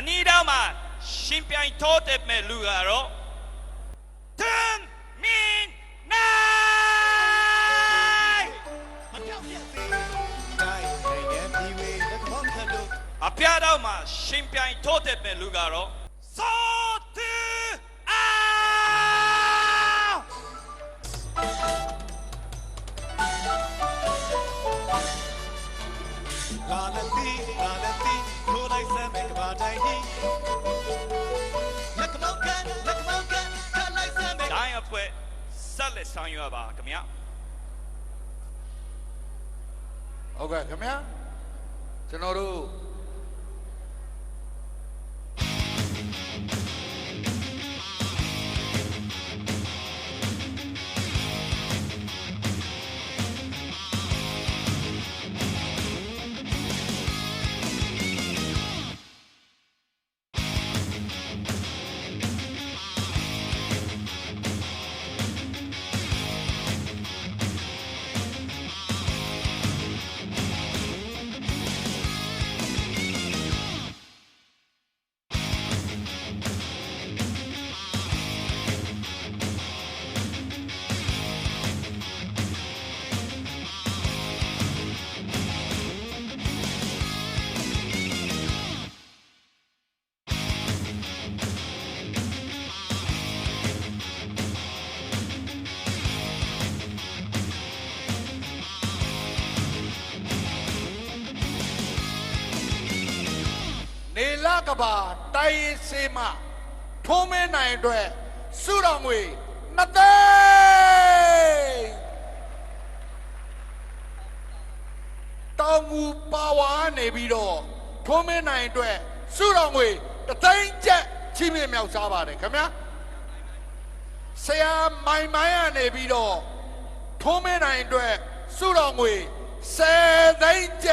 အနီးတော့မှရှင်ပြိုင်ထိုးတဲ့မဲ့လူကတော့တန်မင်းနိုင်မပြောက်ပြက်သေးတိုင်းနိုင်ငံပြည်ဝေးလက်မောင်းခလို့အပြားတော့မှရှင်ပြိုင်ထိုးတဲ့မဲ့လူကတော့ ဖွဲဆက်လက်ဆောင်ရွက်ပါခင်ဗျာဟုတ်ကဲ့ခင်ဗျာကျွန်တော်တို့ ကဘာတိုင်းရင်စေးမထုံးမဲနိုင်အတွက်စုတော်ငွေနှစ်သိန်းတောင်မူပါဝါနေပြီးတော့ထုံးမဲနိုင်အတွက်စုတော်ငွေတစ်သိန်းကျပ်ချီးမြှင့်မြောက်စားပါတယ်ခင်ဗျာဆရာမိုင်မိုင်းကနေပြီးတော့ထုံးမဲနိုင်အတွက်စုတော်ငွေ10သိန်းကျ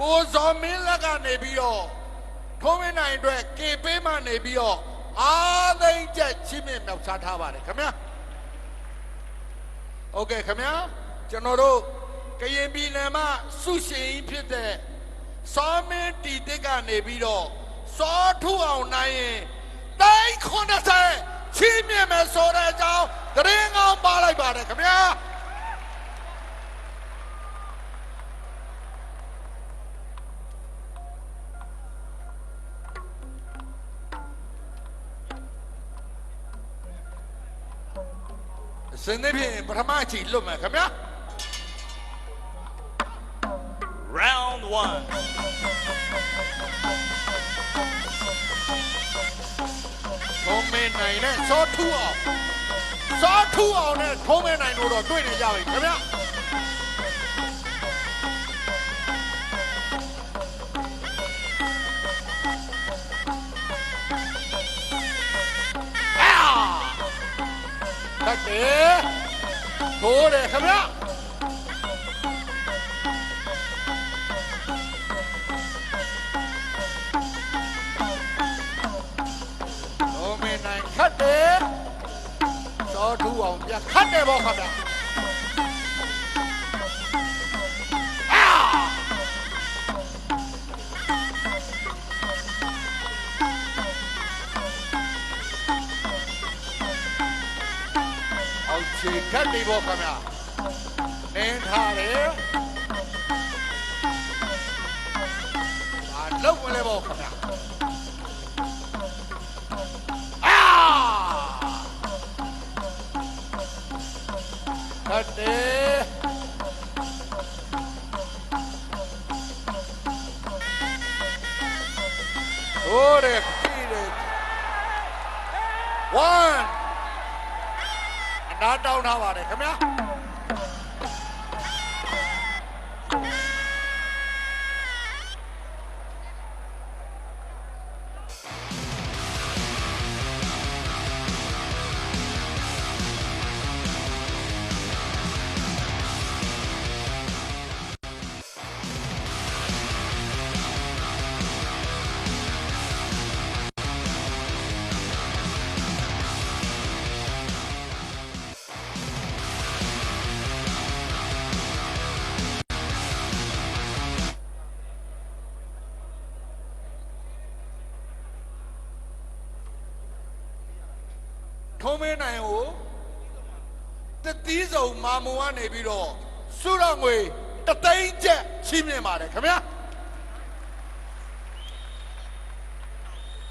ကိုဇော်မင်းလက်ကနေပြီးတော့ထုံးမင်းနိုင်အတွက်ကေပေးမှနေပြီးတော့အားသိမ့်ချက်ချင်းမြင့်မြောက်စားထားပါတယ်ခင်ဗျာโอเคခင်ဗျာကျွန်တော်တို့ကရင်ပြည်နယ်မှာစုရှင်ကြီးဖြစ်တဲ့စောမင်းတီတစ်ကနေပြီးတော့စောထုအောင်နိုင်ရင်တိုင်း90ချင်းမြင့်မယ်ဆိုတဲ့အကြောင်းသတင်းကောင်း စင်နေဖြင့်ပထမအချိန်လွတ်မယ်ခင်ဗျာ round 1ထုံးမင်းနိုင်နဲ့စောထူအောင်စောထူအောင်နဲ့ထုံးမင်းနိုင်တို့တော့တွေ့နေကြပြီခင်ဗျာ အေးထိုးတယ်ခမရခတ်တယ်သောသူအောင်ပြခတ်တယ်ဗောခဗျာ အောင်ချေခတ်တယ်ဗောခင်ဗျာနင်း အနာတောင်းထားပါတယ်ခင်ဗျာ ထုံးမင်းနိုင်ကိုတတိစုံမာမုံကနေပြီးတော့စုတော်ငွေတသိန်းချက်ချီးမြှင့်ပါတယ်ခင်ဗျာ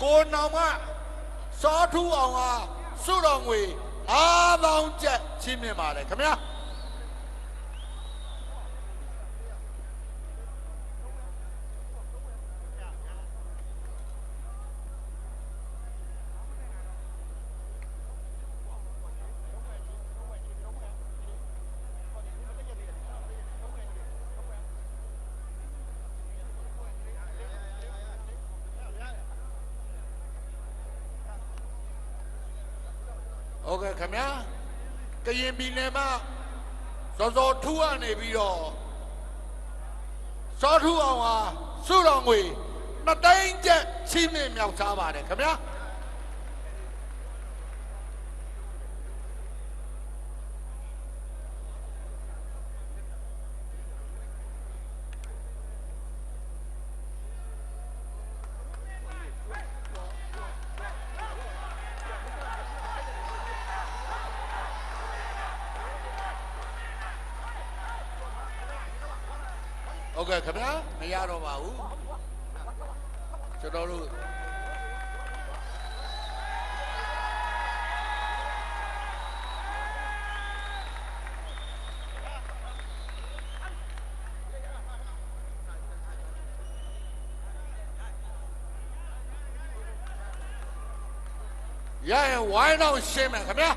ကိုနောင်ကစောထူအောင်ကစုတော်ငွေ9000ချက်ချီးမြှင့်ပါတယ်ခင်ဗျာ ဟုတ်ကဲ့ခင်ဗျာကရင်ပြည်နယ်မှာစောစောထူးကနေပြီးတော့စောထူးအောင်ဟာစုတော်ငွေနှစ်သိန်းချက်ချီးမြှင့်မြောက်ထားပါတယ်ခင်ဗျာ ဟုတ်ကဲ့ခင်ဗျာမရတော့ပါဘူးကျွန်တော်တို့ရရင်ဝိုင်းတော့ရှင်းမယ်ခင်ဗျာ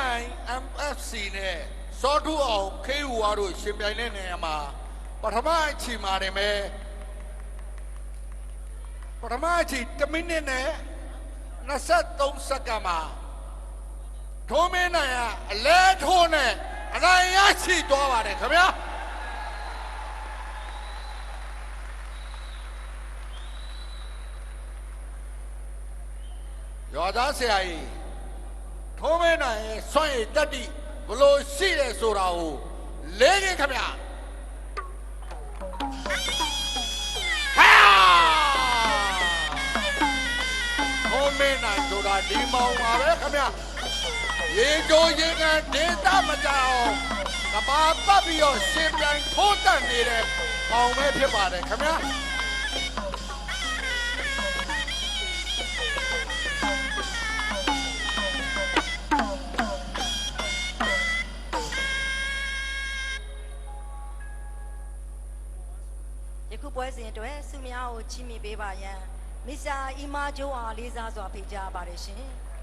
နိုင် MFC နဲ့စောထူအောင် KUR တို့ရှင်ပြိုင်တဲ့နေရာမှာပထမအချိန်မှာနေမယ်ပထမအချိန်1မိနစ်နဲ့23စက္ကန့်မှာထုံးမင်းနိုင်ကအလဲထိုးနဲ့အနိုင်ရရှိသွားပါတယ်ခင်ဗျာရောသားဆရာကြီး ထုံးမဲနိုင်ရဲ့စွန့်ရည်တက်တိဘလို့ရှိတယ်ဆိုတာကိုလေးခင်ခင်ဗျာဟာထုံးမဲနိုင်ဆိုတာဒီမောင်ပါပဲခင်ဗျာရေကြိုရေကန်ဒေသမကြောင်ကဘာပတ်ပြီးတော့ရှင်ပြန်ထိုးတက်နေတဲ့မောင်ပဲဖြစ်ပါတယ်ခင်ဗျာ အတွက်ဆုများကိုချီးမြှင့်ပေးပါရန်မစ္စတာအီမာဂျိုအားလေးစားစွာဖိတ်ကြားပါတယ်ရှင်။